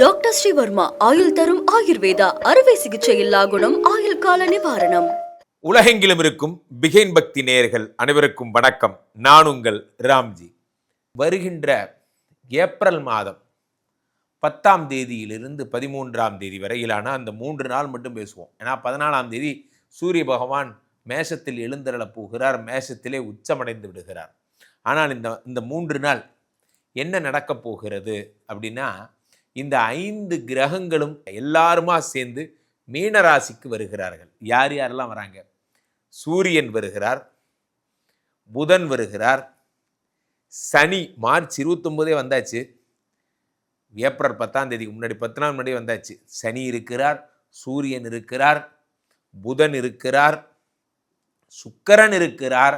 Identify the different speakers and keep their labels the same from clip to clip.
Speaker 1: Doctor Sreevarma ஆயுள் தரும் ஆயுர்வேதா அறுவை சிகிச்சை இல்லா குணம் ஆயுள் கால நிவாரணம்.
Speaker 2: உலகெங்கிலும் இருக்கும் பிகைன் பக்தி நேயர்கள் அனைவருக்கும் வணக்கம். நான் உங்கள் ராம்ஜி. வருகின்ற ஏப்ரல் மாதம் பத்தாம் தேதியிலிருந்து பதிமூன்றாம் தேதி வரையிலான அந்த மூன்று நாள் மட்டும் பேசுவோம். ஏன்னா பதினாலாம் தேதி சூரிய பகவான் மேஷத்தில் எழுந்தருளப் போகிறார் மேஷத்திலே உச்சமடைந்து விடுகிறார். ஆனால் இந்த இந்த மூன்று நாள் என்ன நடக்கப் போகிறது அப்படின்னா இந்த ஐந்து கிரகங்களும் எல்லாருமா சேர்ந்து மீனராசிக்கு வருகிறார்கள். யார் யாரெல்லாம் வராங்க? சூரியன் வருகிறார் புதன் வருகிறார் சனி மார்ச் இருபத்தொம்போதே வந்தாச்சு. ஏப்ரல் பத்தாம் தேதிக்கு முன்னாடி பத்து நாள் முன்னாடி வந்தாச்சு. சனி இருக்கிறார் சூரியன் இருக்கிறார் புதன் இருக்கிறார் சுக்கரன் இருக்கிறார்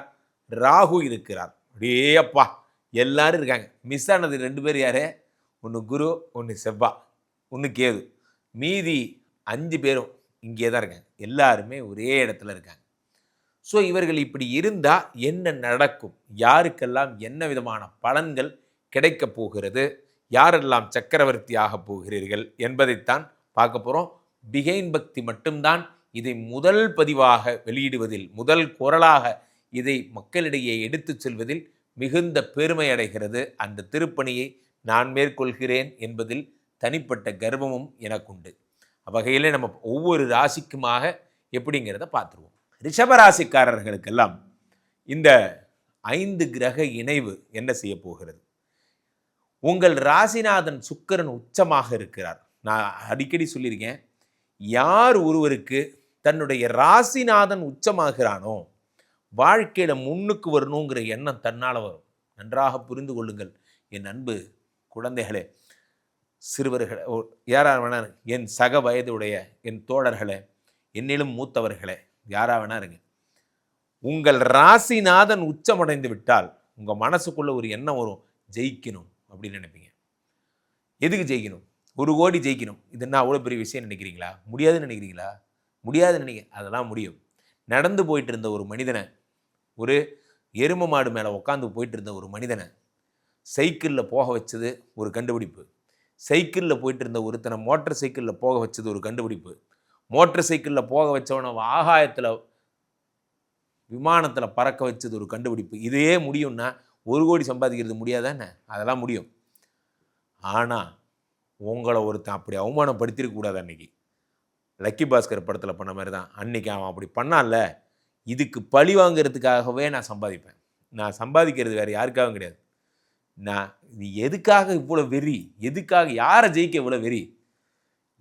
Speaker 2: ராகு இருக்கிறார். அப்படியே அப்பா எல்லாரும் இருக்காங்க. மிஸ் ஆனது ரெண்டு பேர் யாரு? ஒன்று குரு ஒன்று செவ்வா ஒன்று கேது. மீதி அஞ்சு பேரும் இங்கே தான் இருக்காங்க. எல்லாருமே ஒரே இடத்துல இருக்காங்க. ஸோ இவர்கள் இப்படி இருந்தால் என்ன நடக்கும்? யாருக்கெல்லாம் என்ன விதமான பலன்கள் கிடைக்கப் போகிறது? யாரெல்லாம் சக்கரவர்த்தி ஆகப் போகிறீர்கள் என்பதைத்தான் பார்க்க போகிறோம் பிகைன் பக்தி மட்டும்தான் இதை முதல் பதிவாக வெளியிடுவதில் முதல் குரலாக இதை மக்களிடையே எடுத்துச் செல்வதில் மிகுந்த பெருமை அடைகிறது. அந்த திருப்பணியை நான் மேற்கொள்கிறேன் என்பதில் தனிப்பட்ட கர்வமும் எனக்குண்டு. அவ்வகையில் நம்ம ஒவ்வொரு ராசிக்குமாக எப்படிங்கிறத பார்த்துருவோம். ரிஷபராசிக்காரர்களுக்கெல்லாம் இந்த ஐந்து கிரக இணைவு என்ன செய்ய போகிறது? உங்கள் ராசிநாதன் சுக்கரன் உச்சமாக இருக்கிறார். நான் அடிக்கடி சொல்லியிருக்கேன் யார் ஒருவருக்கு தன்னுடைய ராசிநாதன் உச்சமாகிறானோ வாழ்க்கையில் முன்னுக்கு வரணுங்கிற எண்ணம் தன்னால் வரும். நன்றாக புரிந்து கொள்ளுங்கள் என் அன்பு குழந்தைகளே சிறுவர்களே ஓ, யாரா வேணா என் சக வயதுடைய என் தோழர்களே என்னிலும் மூத்தவர்களே யாராக வேணா இருங்க உங்கள் ராசிநாதன் உச்சமடைந்து விட்டால் உங்கள் மனசுக்குள்ள ஒரு எண்ணம் வரும் ஜெயிக்கணும் அப்படின்னு நினைப்பீங்க. எதுக்கு ஜெயிக்கணும்? ஒரு கோடி ஜெயிக்கணும். இது என்ன அவ்வளோ பெரிய விஷயம் நினைக்கிறீங்களா? முடியாதுன்னு நினைக்கிறீங்களா? முடியாதுன்னு நினைக்க அதெல்லாம் முடியும். நடந்து போயிட்டு இருந்த ஒரு மனிதனை ஒரு எரும மாடு மேலே உட்காந்து போயிட்டு இருந்த ஒரு மனிதனை சைக்கிளில் போக வச்சது ஒரு கண்டுபிடிப்பு. சைக்கிளில் போயிட்டு இருந்த ஒருத்தனை மோட்டர் சைக்கிளில் போக வச்சது ஒரு கண்டுபிடிப்பு. மோட்டர் சைக்கிளில் போக வச்சவனை ஆகாயத்தில் விமானத்தில் பறக்க வச்சது ஒரு கண்டுபிடிப்பு. இதையே முடியும்னா ஒரு கோடி சம்பாதிக்கிறது முடியாதானே அதெல்லாம் முடியும். ஆனால் உங்களை ஒருத்தன் அப்படி அவமானப்படுத்திருக்க கூடாது அன்றைக்கி லக்கி பாஸ்கர் படத்தில் பண்ண மாதிரி தான் அன்றைக்கி அவன் அப்படி பண்ணால இதுக்கு பழி வாங்குறதுக்காகவே நான் சம்பாதிப்பேன். நான் சம்பாதிக்கிறது வேறு யாருக்காகவும் கிடையாது. நான் நீ எதுக்காக இவ்வளோ வெறி? எதுக்காக யாரை ஜெயிக்க இவ்வளோ வெறி?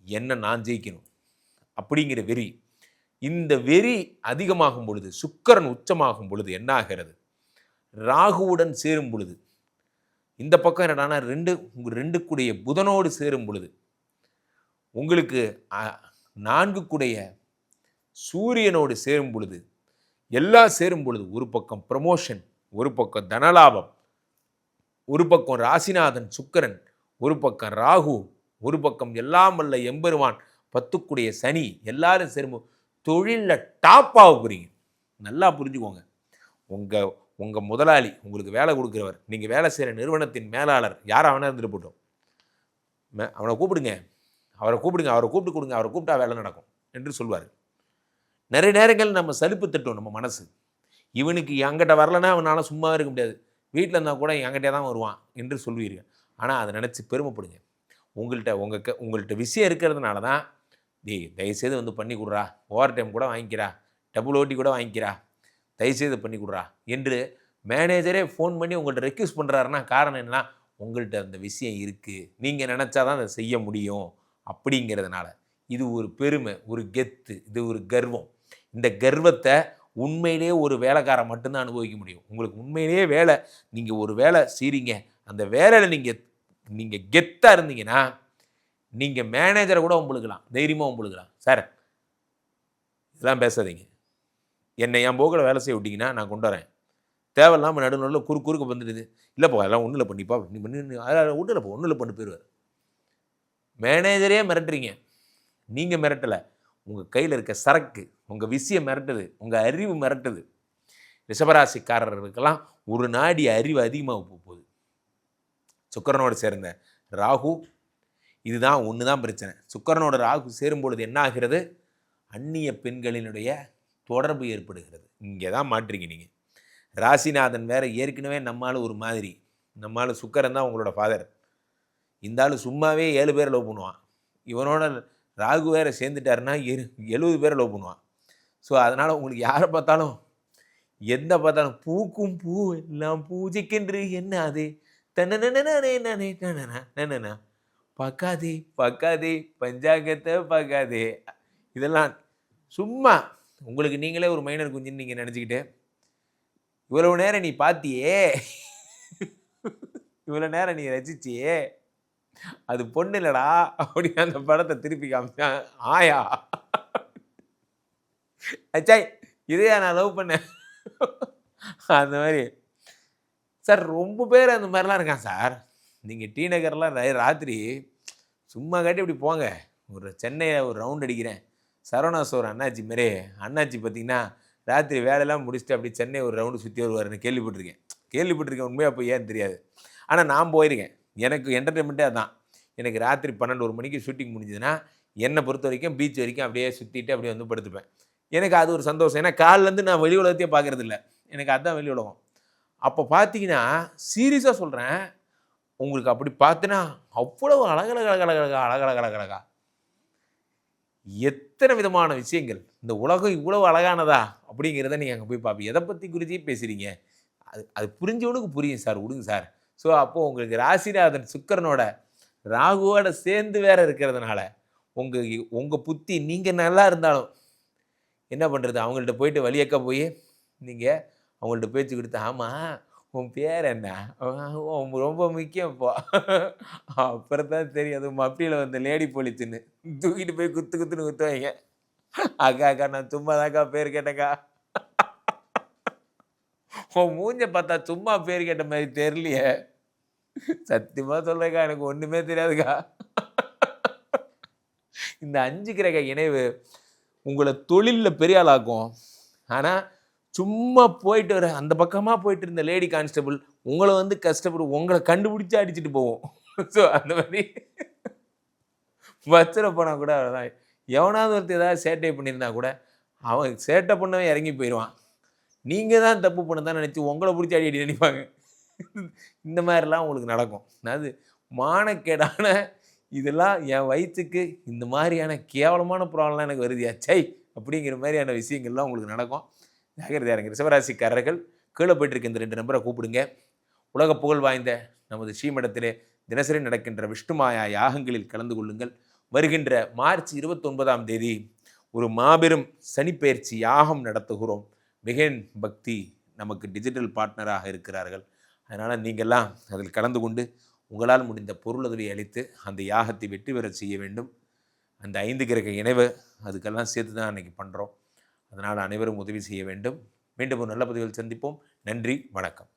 Speaker 2: என்ன நான் ஜெயிக்கணும். அப்படிங்கிற வெறி. இந்த வெறி அதிகமாகும் பொழுது சுக்கரன் உச்சமாகும் பொழுது என்ன ஆகிறது? ராகுவுடன் சேரும் பொழுது. இந்த பக்கம் என்னடானா ரெண்டு உங்கள் ரெண்டு கூடிய புதனோடு சேரும் பொழுது. உங்களுக்கு நான்கு கூடைய சூரியனோடு சேரும் பொழுது எல்லாம் சேரும் பொழுது ஒரு பக்கம் ப்ரமோஷன் ஒரு பக்கம் தனலாபம். ஒரு பக்கம் ராசிநாதன் சுக்கிரன் ஒரு பக்கம் ராகு ஒரு பக்கம் எல்லாம் வல்ல எம்பெருவான் பத்துக்குடைய சனி எல்லாரும் சேரும் தொழிலில் டாப்பாக புரியும் போகிறீங்க நல்லா புரிஞ்சுக்கோங்க. உங்கள் உங்கள் முதலாளி உங்களுக்கு வேலை கொடுக்குறவர் நீங்கள் வேலை செய்கிற நிறுவனத்தின் மேலாளர் யாராக வேணா இருந்துட்டு போட்டோம்? மே- அவனை கூப்பிடுங்க. அவரை கூப்பிடுங்க அவரை கூப்பிட்டு கொடுங்க அவரை கூப்பிட்டா வேலை நடக்கும் என்று சொல்வார். நிறைய நேரங்கள் நம்ம சலிப்பு திட்டோம் நம்ம மனசு. இவனுக்கு என்கிட்ட வரலன்னா அவனால் சும்மா இருக்க முடியாது. வீட்டில் இருந்தால் கூட என்கிட்டே தான் வருவான் என்று சொல்வீர்கள். ஆனால் அதை நினச்சி பெருமைப்படுங்க. உங்கள்கிட்ட உங்கள் க உங்கள்கிட்ட விஷயம் இருக்கிறதுனால தான் தி தயவுசெய்து வந்து பண்ணி கொடுறா. ஓவர் டைம் கூட வாங்கிக்கிறா. டபுள் ஓட்டி கூட வாங்கிக்கிறா. தயவுசெய்து பண்ணி கொடுறா என்று மேனேஜரே ஃபோன் பண்ணி உங்கள்கிட்ட ரெக்யூஸ் பண்ணுறாருன்னா காரணம் என்ன உங்கள்கிட்ட அந்த விஷயம் இருக்குது நீங்கள் நினச்சா தான் அதை செய்ய முடியும் அப்படிங்கிறதுனால. இது ஒரு பெருமை ஒரு கெத்து இது ஒரு கர்வம். இந்த கர்வத்தை உண்மையிலேயே ஒரு வேலைக்காரன் மட்டும்தான் அனுபவிக்க முடியும். உங்களுக்கு உண்மையிலேயே வேலை நீங்கள் ஒரு வேலை செய்கிறீங்க அந்த வேலையில் நீங்கள் நீங்கள் கெத்தாக இருந்தீங்கன்னா நீங்கள் மேனேஜரை கூட உங்களுக்கலாம் தைரியமாக உங்களுக்கலாம் சார் இதெல்லாம் பேசாதீங்க. என்னை என் போக்கில் வேலை செய்ய விட்டிங்கன்னா நான் கொண்டு வரேன். தேவையில்லாமல் நடு நடுவில் குறு குறுக்க வந்துடுது. இல்லைப்பா அதெல்லாம் ஒன்றும் இல்லை பண்ணிப்பா நீ பண்ணி அதெல்லாம் ஒன்றும் இல்லைப்பா ஒன்றும் இல்லை பண்ணி போயிடுவார். மேனேஜரே மிரட்டுறீங்க. நீங்கள் மிரட்டலை. உங்கள் கையில் இருக்க சரக்கு உங்கள் விஷயம் மிரட்டுது உங்கள் அறிவு மிரட்டுது. ரிஷபராசிக்காரர்களுக்கெல்லாம் ஒரு நாடி அறிவு அதிகமாக போகுது. சுக்கரனோடு சேர்ந்த ராகு இதுதான் ஒன்று தான் பிரச்சனை. சுக்கரனோட ராகு சேரும் பொழுது என்ன ஆகிறது? அந்நிய பெண்களினுடைய தொடர்பு ஏற்படுகிறது. இங்கே தான் மாற்றிங்க நீங்கள் ராசிநாதன் வேற ஏற்கனவே நம்மால் ஒரு மாதிரி. நம்மால் சுக்கரன் தான் உங்களோட ஃபாதர் இந்த ஆள் சும்மாவே ஏழு பேரை லவ் பண்ணுவான். இவனோட ராகு வேறு சேர்ந்துட்டாருன்னா எரு எழுபது பேரை லவ் பண்ணுவான். ஸோ அதனால் உங்களுக்கு யாரை பார்த்தாலும் எந்த பார்த்தாலும் பூக்கும் பூ எல்லாம் பூஜைக்கென்று என்ன அது தன்னே பக்காதே பக்காதே பஞ்சாங்கத்தை பக்காதே இதெல்லாம் சும்மா உங்களுக்கு நீங்களே ஒரு மைனர் குஞ்சுன்னு நீங்கள் நினச்சிக்கிட்டு இவ்வளவு நேரம் நீ பார்த்தியே? இவ்வளோ நேரம் நீ ரசிச்சியே? அது பொண்ணு இல்லடா அப்படி அந்த படத்தை திருப்பி காமிச்சான் ஆயா. அச்சாய் இதையா நான் லவ் பண்ணேன்? அந்த மாதிரி. சார் ரொம்ப பேர் அந்த மாதிரிலாம் இருக்கான் சார். நீங்கள் டி நகர்லாம் ராத்திரி சும்மா காட்டி இப்படி போங்க. ஒரு சென்னையில் ஒரு ரவுண்ட் அடிக்கிறேன். சரவணா சோர் அண்ணாச்சி மாரி அண்ணாச்சி பார்த்தீங்கன்னா ராத்திரி வேலையெல்லாம் முடிச்சுட்டு அப்படி சென்னை ஒரு ரவுண்டு சுற்றி வருவாருன்னு கேள்விப்பட்டிருக்கேன். கேள்விப்பட்டிருக்கேன் உண்மையாக அப்போ ஏன்னு தெரியாது. ஆனால் நான் போயிருக்கேன். எனக்கு என்டர்டெயின்மெண்ட்டே அதான். எனக்கு ராத்திரி பன்னெண்டு ஒரு மணிக்கு ஷூட்டிங் முடிஞ்சதுன்னா என்னை பொறுத்த வரைக்கும் பீச் வரைக்கும் அப்படியே சுற்றிட்டு அப்படியே வந்து படுத்துப்பேன். எனக்கு அது ஒரு சந்தோஷம். ஏன்னா காலிலேருந்து நான் வெளி உலகத்தையே பார்க்குறது இல்லை. எனக்கு அதுதான் வெளி உலகம். அப்போ பார்த்தீங்கன்னா சீரியஸாக சொல்கிறேன் உங்களுக்கு அப்படி பார்த்தினா அவ்வளவு அழகழகழகழகா அழகழகழகழகா எத்தனை விதமான விஷயங்கள். இந்த உலகம் இவ்வளவு அழகானதா அப்படிங்கிறத நீங்கள் அங்கே போய் பார்ப்பீங்க. எதை பற்றி குறிச்சி பேசுகிறீங்க அது அது புரிஞ்சவனுக்கு புரியும் சார் விடுங்க சார். ஸோ அப்போது உங்களுக்கு ராசிநாதன் சுக்கரனோட ராகுவோட சேர்ந்து வேற இருக்கிறதுனால உங்கள் உங்கள் புத்தி நீங்கள் நல்லா இருந்தாலும் என்ன பண்ணுறது அவங்கள்ட்ட போயிட்டு வழியக்க போய் நீங்கள் அவங்கள்ட்ட பேச்சு கொடுத்து ஆமாம் உன் பேர் என்ன? உன் ரொம்ப முக்கியம் இப்போ அப்புறம் தான் தெரியும். அது மப்பியில் வந்த லேடி போலீஸ்ன்னு தூக்கிட்டு போய் குத்து குத்துன்னு குத்துவாங்க. அக்கா அக்கா நான் சும்மா தாக்கா பேர் கேட்டேக்கா உன் மூஞ்ச பார்த்தா சும்மா பேர் கேட்ட மாதிரி தெரியலையே. சத்தியமாக சொல்கிறேக்கா எனக்கு ஒன்றுமே தெரியாதுக்கா. இந்த அஞ்சு கிரக இணைவு உங்களை தொழிலில் பெரிய ஆளாக்கும். ஆனால் சும்மா போயிட்டு வர அந்த பக்கமாக போயிட்டு இருந்த லேடி கான்ஸ்டபிள் உங்களை வந்து கஷ்டப்படு உங்களை கண்டுபிடிச்சி அடிச்சுட்டு போவோம் ஸோ அந்த மாதிரி வச்சிர போனால் கூட அவ்வளோதான் எவனாவது ஒருத்தர் ஏதாவது சேட்டை பண்ணியிருந்தா கூட அவன் சேட்டை பண்ணவன் இறங்கி போயிடுவான் நீங்கள் தான் தப்பு பண்ணதான் நினச்சி உங்களை பிடிச்சி அடி அடி நினைப்பாங்க. இந்த மாதிரிலாம் உங்களுக்கு நடக்கும். அது மானக்கேடான இதெல்லாம் என் வயிற்றுக்கு இந்த மாதிரியான கேவலமான ப்ராப்ளம்லாம் எனக்கு வருதியா? சை அப்படிங்கிற மாதிரியான விஷயங்கள்லாம் உங்களுக்கு நடக்கும். ஜாகிரதையாக இருங்க. ரிஷபராசிக்காரர்கள் கீழே இந்த ரெண்டு நம்பரை கூப்பிடுங்க. உலக புகழ் வாய்ந்த நமது ஸ்ரீமடத்திலே தினசரி நடக்கின்ற விஷ்ணுமாயா யாகங்களில் கலந்து கொள்ளுங்கள். வருகின்ற மார்ச் இருபத்தொன்பதாம் தேதி ஒரு மாபெரும் சனிப்பெயர்ச்சி யாகம் நடத்துகிறோம். மிகன் பக்தி நமக்கு டிஜிட்டல் பார்ட்னராக இருக்கிறார்கள். அதனால் நீங்கள்லாம் அதில் கலந்து கொண்டு உங்களால் முடிந்த பொருளுதவி அளித்து அந்த யாகத்தை வெற்றி பெறச் செய்ய வேண்டும். அந்த ஐந்து கிரக இணைவு அதுக்கெல்லாம் சேர்த்து தான் அன்றைக்கி பண்ணுறோம் அதனால் அனைவரும் உதவி செய்ய வேண்டும். மீண்டும் ஒரு நல்ல பதிவில் சந்திப்போம். நன்றி வணக்கம்.